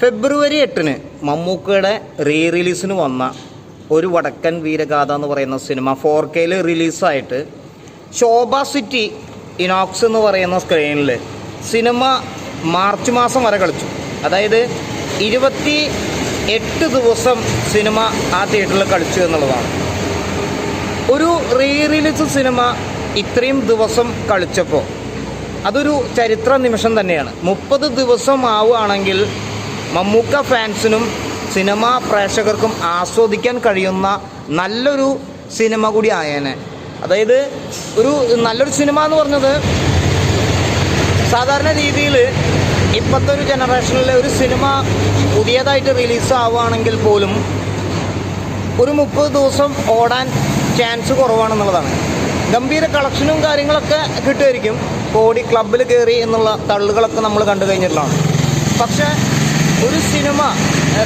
ഫെബ്രുവരി എട്ടിന് മമ്മൂക്കയുടെ റീ റിലീസിന് വന്ന ഒരു വടക്കൻ വീരഗാഥ എന്ന് പറയുന്ന സിനിമ ഫോർ കെയിൽ റിലീസായിട്ട് ശോഭ സിറ്റി ഇനോക്സ് എന്ന് പറയുന്ന സ്ക്രീനിൽ സിനിമ മാർച്ച് മാസം വരെ കളിച്ചു. അതായത് ഇരുപത്തി എട്ട് ദിവസം സിനിമ ആ തിയേറ്ററിൽ കളിച്ചു എന്നുള്ളതാണ്. ഒരു റീ റിലീസ് സിനിമ ഇത്രയും ദിവസം കളിച്ചപ്പോൾ അതൊരു ചരിത്ര നിമിഷം തന്നെയാണ്. മുപ്പത് ദിവസം ആവുകയാണെങ്കിൽ മമ്മൂക്ക ഫാൻസിനും സിനിമാ പ്രേക്ഷകർക്കും ആസ്വദിക്കാൻ കഴിയുന്ന നല്ലൊരു സിനിമ കൂടി ആയേനെ. അതായത് ഒരു നല്ലൊരു സിനിമ എന്ന് പറഞ്ഞത് സാധാരണ രീതിയിൽ ഇപ്പോഴത്തെ ഒരു ജനറേഷനിലെ ഒരു സിനിമ പുതിയതായിട്ട് റിലീസ് ആവുകയാണെങ്കിൽ പോലും ഒരു മുപ്പത് ദിവസം ഓടാൻ ചാൻസ് കുറവാണെന്നുള്ളതാണ്. ഗംഭീര കളക്ഷനും കാര്യങ്ങളൊക്കെ കിട്ടുമായിരിക്കും. കോടി ക്ലബിൽ കയറി എന്നുള്ള തള്ളുകളൊക്കെ നമ്മൾ കണ്ടു കഴിഞ്ഞിട്ടുള്ളതാണ്. പക്ഷേ ഒരു സിനിമ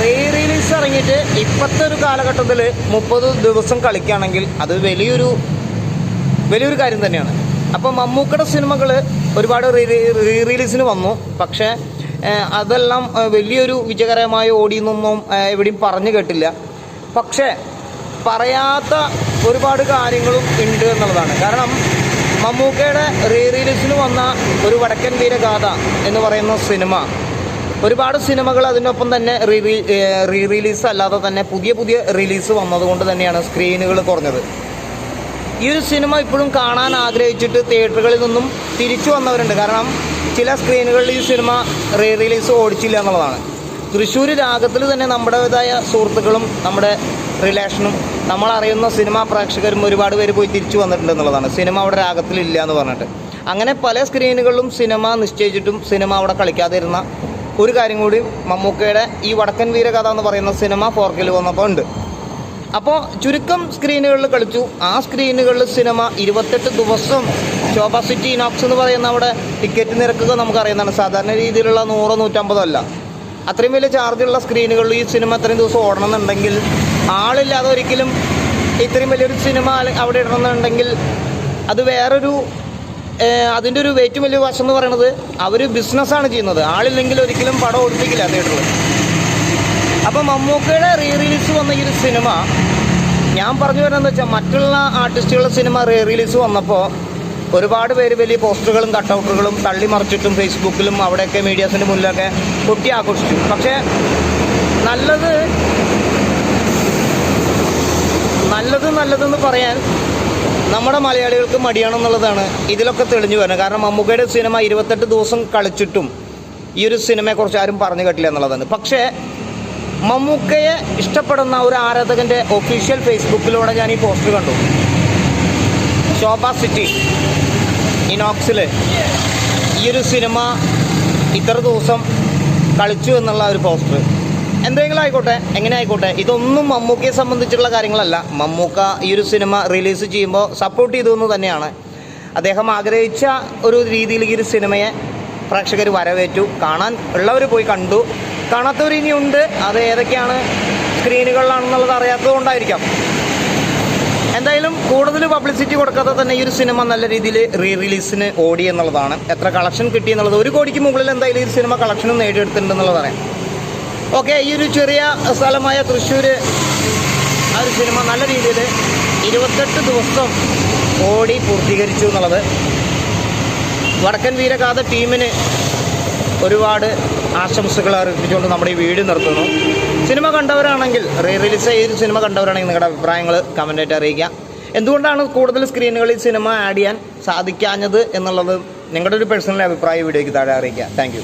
റീ റിലീസ് ഇറങ്ങിയിട്ട് ഇപ്പോഴത്തെ ഒരു കാലഘട്ടത്തിൽ മുപ്പത് ദിവസം കളിക്കുകയാണെങ്കിൽ അത് വലിയൊരു വലിയൊരു കാര്യം തന്നെയാണ്. അപ്പോൾ മമ്മൂക്കയുടെ സിനിമകൾ ഒരുപാട് റീ റിലീസിന് വന്നു. പക്ഷേ അതെല്ലാം വലിയൊരു വിജയകരമായ ഓടിയെന്നൊന്നും എവിടെയും പറഞ്ഞു കേട്ടില്ല. പക്ഷേ പറയാത്ത ഒരുപാട് കാര്യങ്ങളും ഉണ്ട് എന്നുള്ളതാണ്. കാരണം മമ്മൂക്കയുടെ റീ റിലീസിന് വന്ന ഒരു വടക്കൻ വീരഗാഥ എന്ന് പറയുന്ന സിനിമ ഒരുപാട് സിനിമകൾ അതിനൊപ്പം തന്നെ റീ റീ റിലീസ് അല്ലാതെ തന്നെ പുതിയ പുതിയ റിലീസ് വന്നതുകൊണ്ട് തന്നെയാണ് സ്ക്രീനുകൾ കുറഞ്ഞത്. ഈ ഒരു സിനിമ ഇപ്പോഴും കാണാൻ ആഗ്രഹിച്ചിട്ട് തിയേറ്ററുകളിൽ നിന്നും തിരിച്ചു വന്നവരുണ്ട്. കാരണം ചില സ്ക്രീനുകളിൽ ഈ സിനിമ റീ റിലീസ് ഓടിച്ചില്ല എന്നുള്ളതാണ്. തൃശ്ശൂർ രാഗത്തിൽ തന്നെ നമ്മുടേതായ സുഹൃത്തുക്കളും നമ്മുടെ റിലേഷനും നമ്മളറിയുന്ന സിനിമാ പ്രേക്ഷകരും ഒരുപാട് പേര് പോയി തിരിച്ചു വന്നിട്ടുണ്ട് എന്നുള്ളതാണ്. സിനിമ അവിടെ രാഗത്തിലില്ല എന്ന് പറഞ്ഞിട്ട്. അങ്ങനെ പല സ്ക്രീനുകളിലും സിനിമ നിശ്ചയിച്ചിട്ടും സിനിമ അവിടെ കളിക്കാതിരുന്ന ഒരു കാര്യം കൂടി മമ്മൂക്കയുടെ ഈ വടക്കൻ വീര കഥ എന്ന് പറയുന്ന സിനിമ ഫോർക്കിൽ വന്നപ്പോൾ ഉണ്ട്. അപ്പോൾ ചുരുക്കം സ്ക്രീനുകളിൽ കളിച്ചു. ആ സ്ക്രീനുകളിൽ സിനിമ ഇരുപത്തെട്ട് ദിവസം ശോഭ സിറ്റി ഇനോക്സ് എന്ന് പറയുന്ന അവിടെ ടിക്കറ്റ് നിരക്കുക നമുക്കറിയുന്നതാണ്. സാധാരണ രീതിയിലുള്ള നൂറോ നൂറ്റമ്പതോ അല്ല. അത്രയും വലിയ ചാർജുള്ള സ്ക്രീനുകളിൽ ഈ സിനിമ ഇത്രയും ദിവസം ഓടണമെന്നുണ്ടെങ്കിൽ ആളില്ലാതെ ഒരിക്കലും ഇത്രയും വലിയൊരു സിനിമ അവിടെ ഇടണമെന്നുണ്ടെങ്കിൽ അത് വേറൊരു അതിന്റെ ഒരു ഏറ്റവും വലിയ വശം എന്ന് പറയുന്നത് അവർ ബിസിനസ്സാണ് ചെയ്യുന്നത്. ആളില്ലെങ്കിൽ ഒരിക്കലും പടം ഓടിപ്പിക്കില്ല തിയേറ്ററിൽ അപ്പം മമ്മൂക്കയുടെ റീ റിലീസ് വന്ന ഈ ഒരു സിനിമ ഞാൻ പറഞ്ഞു വരുന്നത് വെച്ചാൽ മറ്റുള്ള ആർട്ടിസ്റ്റുകളുടെ സിനിമ റീ റിലീസ് വന്നപ്പോൾ ഒരുപാട് പേര് വലിയ പോസ്റ്ററുകളും കട്ടൗട്ടുകളും തള്ളി മറിച്ചിട്ടും ഫേസ്ബുക്കിലും അവിടെയൊക്കെ മീഡിയാസിന്റെ മുന്നിലൊക്കെ കൊട്ടി ആഘോഷിച്ചു. പക്ഷേ നല്ലത് നല്ലത് നല്ലതെന്ന് പറയാൻ നമ്മുടെ മലയാളികൾക്ക് മടിയാണെന്നുള്ളതാണ് ഇതിലൊക്കെ തെളിഞ്ഞു വരുന്നത്. കാരണം മമ്മൂക്കയുടെ സിനിമ ഇരുപത്തെട്ട് ദിവസം കളിച്ചിട്ടും ഈ ഒരു സിനിമയെക്കുറിച്ച് ആരും പറഞ്ഞു കേട്ടില്ല എന്നുള്ളതാണ്. പക്ഷേ മമ്മൂക്കയെ ഇഷ്ടപ്പെടുന്ന ഒരു ആരാധകന്റെ ഒഫീഷ്യൽ ഫേസ്ബുക്കിലൂടെ ഞാൻ ഈ പോസ്റ്റർ കണ്ടു. ശോഭ സിറ്റി ഇനോക്സിൽ ഈ ഒരു സിനിമ ഇത്ര ദിവസം കളിച്ചു എന്നുള്ള ഒരു പോസ്റ്റർ എന്തെങ്കിലും ആയിക്കോട്ടെ എങ്ങനെ ആയിക്കോട്ടെ ഇതൊന്നും മമ്മൂക്കയെ സംബന്ധിച്ചുള്ള കാര്യങ്ങളല്ല. മമ്മൂക്ക ഈ ഒരു സിനിമ റിലീസ് ചെയ്യുമ്പോൾ സപ്പോർട്ട് ചെയ്തു എന്ന് തന്നെയാണ്. അദ്ദേഹം ആഗ്രഹിച്ച ഒരു രീതിയിൽ ഈ ഒരു സിനിമയെ പ്രേക്ഷകർ വരവേറ്റു. കാണാൻ ഉള്ളവർ പോയി കണ്ടു. കാണാത്തവർ ഇനിയുണ്ട്. അത് ഏതൊക്കെയാണ് സ്ക്രീനുകളിലാണെന്നുള്ളത് അറിയാത്തത് കൊണ്ടായിരിക്കാം. എന്തായാലും കൂടുതൽ പബ്ലിസിറ്റി കൊടുക്കാതെ തന്നെ ഈ ഒരു സിനിമ നല്ല രീതിയിൽ റീ റിലീസിന് ഓടി എന്നുള്ളതാണ്. എത്ര കളക്ഷൻ കിട്ടി എന്നുള്ളത് ഒരു കോടിക്ക് മുകളിൽ എന്തായാലും ഈ സിനിമ കളക്ഷനും നേടിയെടുത്തിട്ടുണ്ട് എന്നുള്ളതാണ് ഓക്കെ ഈ ഒരു ചെറിയ സ്ഥലമായ തൃശ്ശൂർ ആ ഒരു സിനിമ നല്ല രീതിയിൽ ഇരുപത്തെട്ട് ദിവസം ഓടി പൂർത്തീകരിച്ചു എന്നുള്ളത്. വടക്കൻ വീരഗാഥ ടീമിന് ഒരുപാട് ആശംസകൾ അർപ്പിച്ചുകൊണ്ട് നമ്മുടെ ഈ വീഡിയോ നിർത്തുന്നു. സിനിമ കണ്ടവരാണെങ്കിൽ റീ റിലീസ് ചെയ്ത് സിനിമ കണ്ടവരാണെങ്കിൽ നിങ്ങളുടെ അഭിപ്രായങ്ങൾ കമന്റായിട്ട് അറിയിക്കാം എന്തുകൊണ്ടാണ് കൂടുതൽ സ്ക്രീനുകളിൽ സിനിമ ആഡ് ചെയ്യാൻ സാധിക്കാഞ്ഞത് എന്നുള്ളത് നിങ്ങളുടെ ഒരു പേഴ്സണൽ അഭിപ്രായം വീഡിയോയ്ക്ക് താഴെ അറിയിക്കുക. താങ്ക്